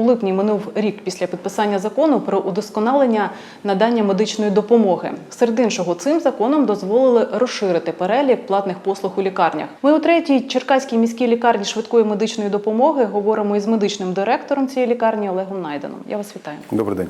У липні минув рік після підписання закону про удосконалення надання медичної допомоги. Серед іншого, цим законом дозволили розширити перелік платних послуг у лікарнях. Ми у третій Черкаській міській лікарні швидкої медичної допомоги говоримо із медичним директором цієї лікарні Олегом Найденом. Я вас вітаю. Добрий день.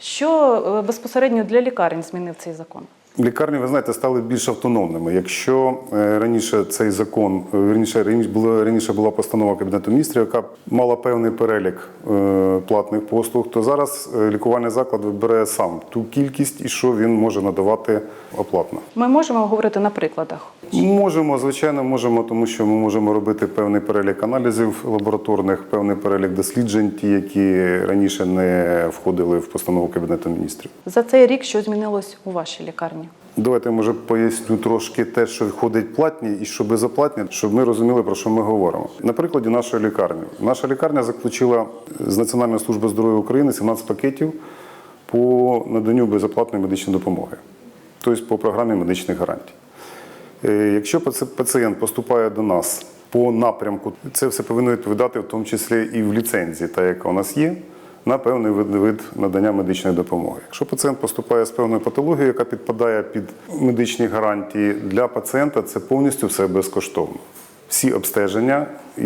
Що е, безпосередньо для лікарень змінив цей закон? Лікарні, ви знаєте, стали більш автономними. Якщо е, раніше цей закон, е, раніше, раніше, була, раніше була постанова Кабінету міністрів, яка мала певний перелік е, платних послуг, то зараз лікувальний заклад вибирає сам ту кількість і що він може надавати оплатно. Ми можемо говорити на прикладах. Можемо, звичайно, можемо, тому що ми можемо робити певний перелік аналізів лабораторних, певний перелік досліджень, ті, які раніше не входили в постанову Кабінету міністрів. За цей рік що змінилось у вашій лікарні? Давайте може поясню трошки те, що входить платні і що безоплатні, щоб ми розуміли про що ми говоримо. На прикладі нашої лікарні. Наша лікарня заключила з Національної служби здоров'я України 17 пакетів по наданню безоплатної медичної допомоги, тобто по програмі медичних гарантій. Е, Якщо пацієнт поступає до нас по напрямку, це все повинно відповідати, в тому числі і в ліцензії, та яка у нас є, на певний вид, надання медичної допомоги. Якщо пацієнт поступає з певною патологією, яка підпадає під медичні гарантії, для пацієнта це повністю все безкоштовно. Всі обстеження і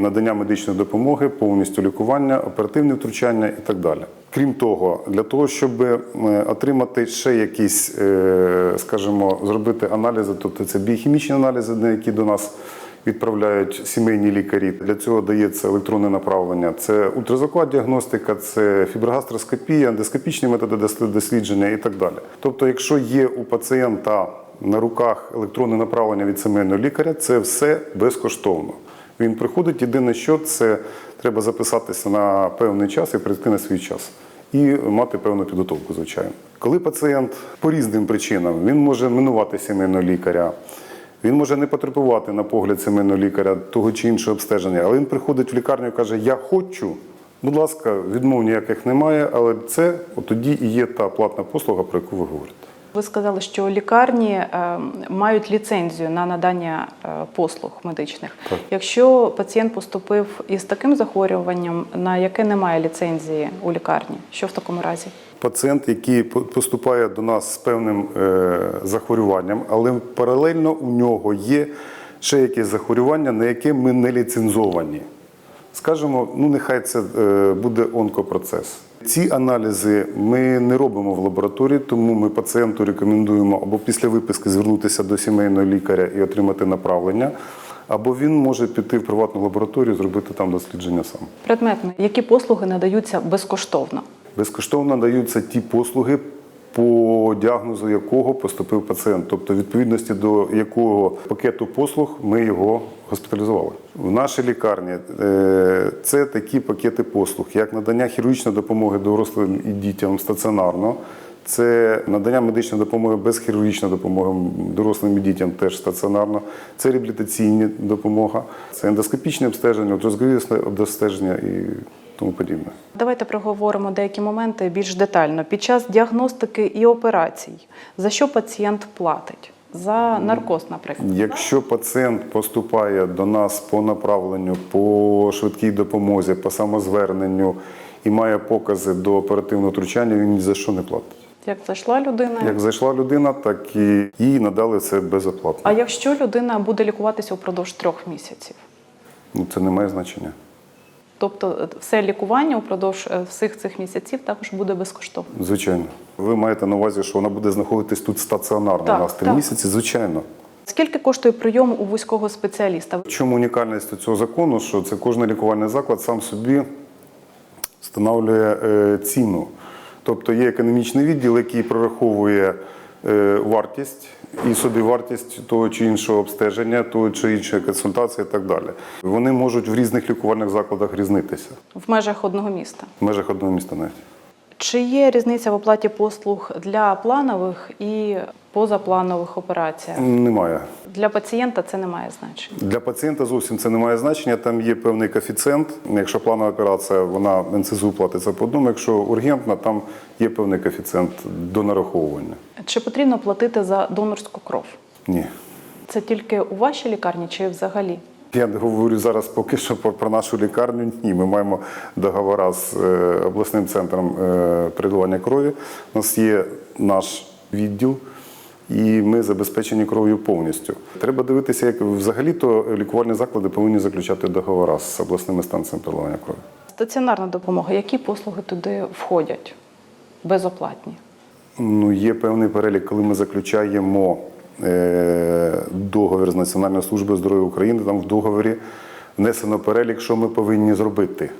надання медичної допомоги, повністю лікування, оперативне втручання і так далі. Крім того, для того, щоб е, отримати ще якісь, е, скажімо, зробити аналізи, тобто це біохімічні аналізи, на які до нас відправляють сімейні лікарі. Для цього дається електронне направлення. Це ультразвукова діагностика, це фіброгастроскопія, ендоскопічні методи дослідження і так далі. Тобто, якщо є у пацієнта на руках електронне направлення від сімейного лікаря, це все безкоштовно. Він приходить, єдине, що це треба записатися на певний час і прийти на свій час. І мати певну підготовку, звичайно. Коли пацієнт по різним причинам він може минувати сімейного лікаря, він може не потребувати на погляд сімейного лікаря того чи іншого обстеження, але він приходить в лікарню і каже: Я хочу. Будь ласка, відмов ніяких немає, але це тоді і є та платна послуга, про яку ви говорите. Ви сказали, що лікарні е, мають ліцензію на надання е, послуг медичних. Так. Якщо пацієнт поступив із таким захворюванням, на яке немає ліцензії у лікарні, що в такому разі? Пацієнт, який поступає до нас з певним е, захворюванням, але паралельно у нього є ще якесь захворювання, на яке ми не ліцензовані. Скажемо, ну нехай це е, буде онкопроцес. Ці аналізи ми не робимо в лабораторії, тому ми пацієнту рекомендуємо або після виписки звернутися до сімейного лікаря і отримати направлення, або він може піти в приватну лабораторію, зробити там дослідження сам. Предметно, які послуги надаються безкоштовно? Безкоштовно даються ті послуги, по діагнозу якого поступив пацієнт, тобто відповідності до якого пакету послуг ми його госпіталізували. В нашій лікарні е, це такі пакети послуг, як надання хірургічної допомоги дорослим і дітям стаціонарно. Це надання медичної допомоги без хірургічної допомоги дорослим і дітям теж стаціонарно. Це реабілітаційна допомога, це ендоскопічне обстеження, ультразвукове обстеження і тому подібне. Давайте проговоримо деякі моменти більш детально. Під час діагностики і операцій, за що пацієнт платить? За наркоз, наприклад. Якщо пацієнт поступає до нас по направленню, по швидкій допомозі, по самозверненню і має покази до оперативного втручання, він ні за що не платить. Як зайшла людина? Як зайшла людина, так і їй надали це безоплатно. А якщо людина буде лікуватися упродовж трьох місяців? Ну, це не має значення. Тобто е, все лікування упродовж е, всіх цих місяців також буде безкоштовно. Звичайно. Ви маєте на увазі, що вона буде знаходитись тут стаціонарно Так, у нас три так. місяці? Звичайно. Скільки коштує прийом у вузького спеціаліста? Чому унікальність цього закону, що це кожен лікувальний заклад сам собі встановлює е, ціну. Тобто є економічний відділ, який прораховує е, вартість і собівартість того чи іншого обстеження, того чи іншої консультації і так далі. Вони можуть в різних лікувальних закладах різнитися В межах одного міста. в межах одного міста навіть. Чи є різниця в оплаті послуг для планових і позапланових операцій? Немає. Для пацієнта це не має значення. Для пацієнта зовсім це не має значення. Там є певний коефіцієнт. Якщо планова операція, вона НСЗУ платиться по одному. Якщо ургентна, там є певний коефіцієнт до нараховування. Чи потрібно платити за донорську кров? Ні. Це тільки у вашій лікарні чи взагалі? Я не говорю зараз поки що про, нашу лікарню. Ні, ми маємо договори з е, обласним центром е, переливання крові. У нас є наш відділ. І ми забезпечені кров'ю повністю. Треба дивитися, як взагалі-то лікувальні заклади повинні заключати договори з обласними станціями переливання крові. Стаціонарна допомога. Які послуги туди входять? Безоплатні. Ну, є певний перелік, коли ми заключаємо договір з Національною службою здоров'я України. Там в договорі внесено перелік, що ми повинні зробити.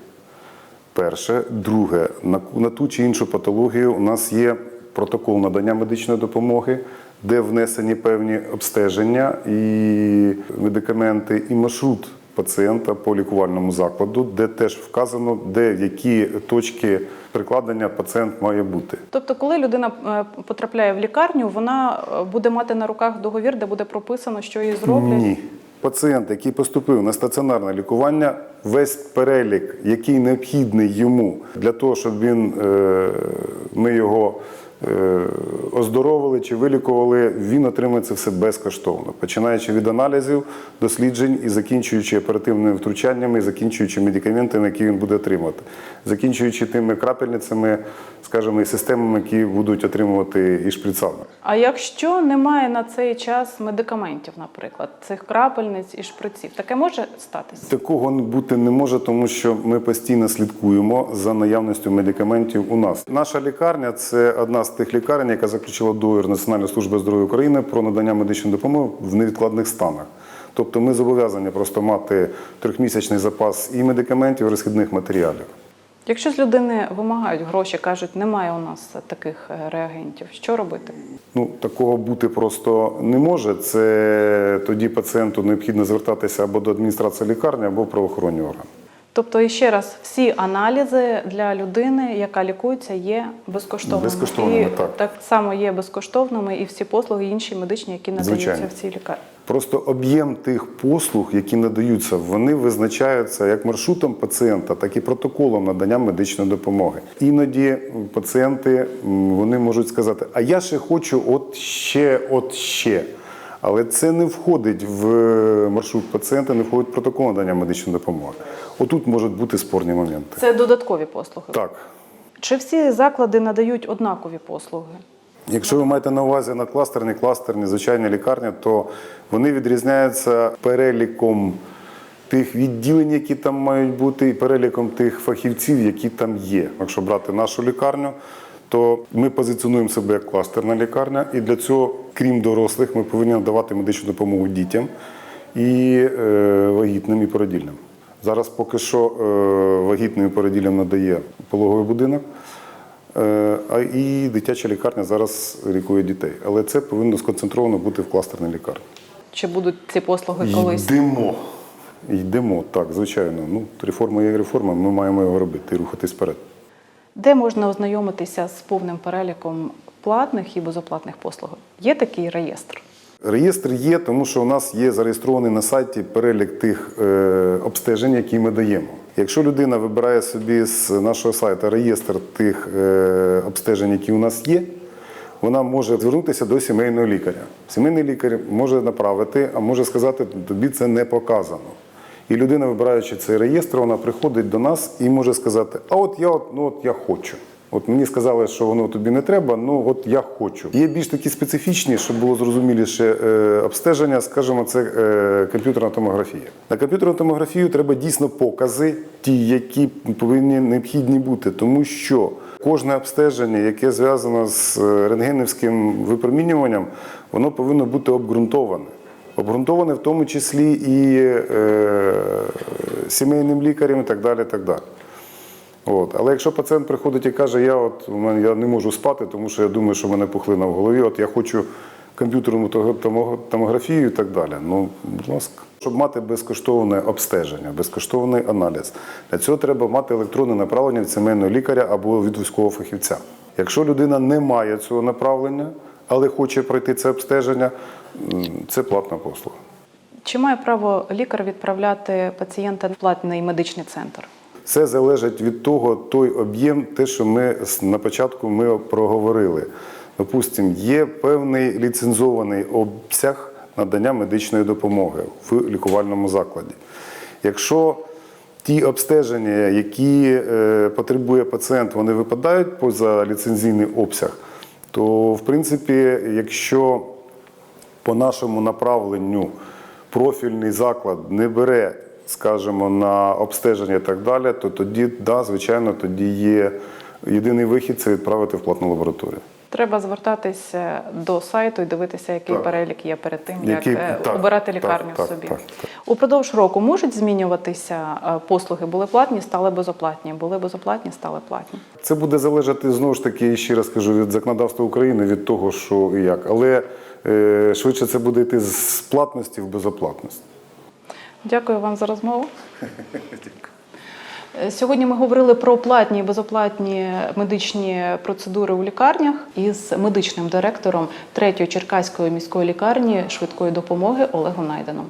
Перше, друге, на, на ту чи іншу патологію у нас є протокол надання медичної допомоги, де внесені певні обстеження і медикаменти, і маршрут пацієнта по лікувальному закладу, де теж вказано, де які точки прикладення пацієнт має бути. Тобто, коли людина е, потрапляє в лікарню, вона е, буде мати на руках договір, де буде прописано, що їй зроблять. Ні. Пацієнт, який поступив на стаціонарне лікування, весь перелік, який необхідний йому для того, щоб він, е, ми його оздоровили чи вилікували, він отримує це все безкоштовно, починаючи від аналізів, досліджень і закінчуючи оперативними втручаннями, і закінчуючи медикаментами, які він буде отримувати, закінчуючи тими крапельницями, скажімо, і системами, які будуть отримувати і шприцами. А якщо немає на цей час медикаментів, наприклад, цих крапельниць і шприців, таке може статися? Такого бути не може, тому що ми постійно слідкуємо за наявністю медикаментів у нас. Наша лікарня це одна з тих лікарень, яка заключила договір Національної служби здоров'я України про надання медичної допомоги в невідкладних станах. Тобто ми зобов'язані просто мати трьохмісячний запас і медикаментів, і розхідних матеріалів. Якщо з людини вимагають гроші, кажуть, немає у нас таких е, реагентів, що робити? Ну, такого бути просто не може. Це тоді пацієнту необхідно звертатися або до адміністрації лікарні, або в правоохоронні органи. Тобто, і ще раз, всі аналізи для людини, яка лікується, є безкоштовними. Безкоштовними, і так. так само є безкоштовними і всі послуги інші медичні, які надаються Звичайно. в цій лікарні. Просто об'єм тих послуг, які надаються, вони визначаються як маршрутом пацієнта, так і протоколом надання медичної допомоги. Іноді пацієнти вони можуть сказати, а я ще хочу от ще, от ще. Але це не входить в е, маршрут пацієнта, не входить в протокол надання медичної допомоги. Отут можуть бути спорні моменти. Це додаткові послуги. Так. Чи всі заклади надають однакові послуги? Якщо ви маєте на увазі на кластерні, кластерні, звичайні лікарні, то вони відрізняються переліком тих відділень, які там мають бути, і переліком тих фахівців, які там є. Якщо брати нашу лікарню, то ми позиціонуємо себе як кластерна лікарня, і для цього, крім дорослих, ми повинні надавати медичну допомогу дітям і е, вагітним і породільним. Зараз поки що е, вагітним і породіллям надає пологовий будинок. Е, А і дитяча лікарня зараз лікує дітей. Але це повинно сконцентровано бути в кластерній лікарні. Чи будуть ці послуги колись? Йдемо. Йдемо, так, звичайно. Ну, реформа є реформа, ми маємо його робити і рухатись вперед. Де можна ознайомитися з повним переліком платних і безоплатних послуг? Є такий реєстр? Реєстр є, тому що у нас є зареєстрований на сайті перелік тих е, обстежень, які ми даємо. Якщо людина вибирає собі з нашого сайту реєстр тих е, обстежень, які у нас є, вона може звернутися до сімейного лікаря. Сімейний лікар може направити, а може сказати, тобі це не показано. І людина, вибираючи цей реєстр, вона приходить до нас і може сказати: А от я от, ну, от я хочу. От мені сказали, що воно тобі не треба, ну от я хочу. Є більш такі специфічні, щоб було зрозуміліше е, обстеження, скажімо, це е, комп'ютерна томографія. На комп'ютерну томографію треба дійсно покази, ті, які повинні необхідні бути, тому що кожне обстеження, яке зв'язано з е, рентгенівським випромінюванням, воно повинно бути обґрунтоване. Обґрунтоване в тому числі і е, сімейним лікарем і так далі. Так далі. От. Але якщо пацієнт приходить і каже, я от у мене я не можу спати, тому що я думаю, що в мене пухлина в голові, от я хочу комп'ютерну томографію і так далі. Ну, будь ласка. Щоб мати безкоштовне обстеження, безкоштовний аналіз, для цього треба мати електронне направлення від сімейного лікаря або від військового фахівця. Якщо людина не має цього направлення, але хоче пройти це обстеження, це платна послуга. Чи має право лікар відправляти пацієнта в платний медичний центр? Все залежить від того, той об'єм, те, що ми на початку ми проговорили. Допустимо, є певний ліцензований обсяг надання медичної допомоги в лікувальному закладі. Якщо ті обстеження, які е, потребує пацієнт, вони випадають поза ліцензійний обсяг, то в принципі, якщо по нашому направленню профільний заклад не бере, скажімо, на обстеження і так далі, то тоді, да, звичайно, тоді є єдиний вихід це відправити в платну лабораторію. Треба звертатися до сайту і дивитися, який Так. перелік є перед тим, як е, так, обирати лікарню так, собі. так, так. Упродовж року можуть змінюватися е, послуги, були платні, стали безоплатні, були безоплатні, стали платні. Це буде залежати знову ж таки, ще раз кажу, від законодавства України, від того, що і як. Але е, швидше це буде йти з платності в безоплатність. Дякую вам за розмову. Е, Сьогодні ми говорили про платні і безоплатні медичні процедури у лікарнях із медичним директором 3-ї Черкаської міської лікарні швидкої допомоги Олегом Найденом.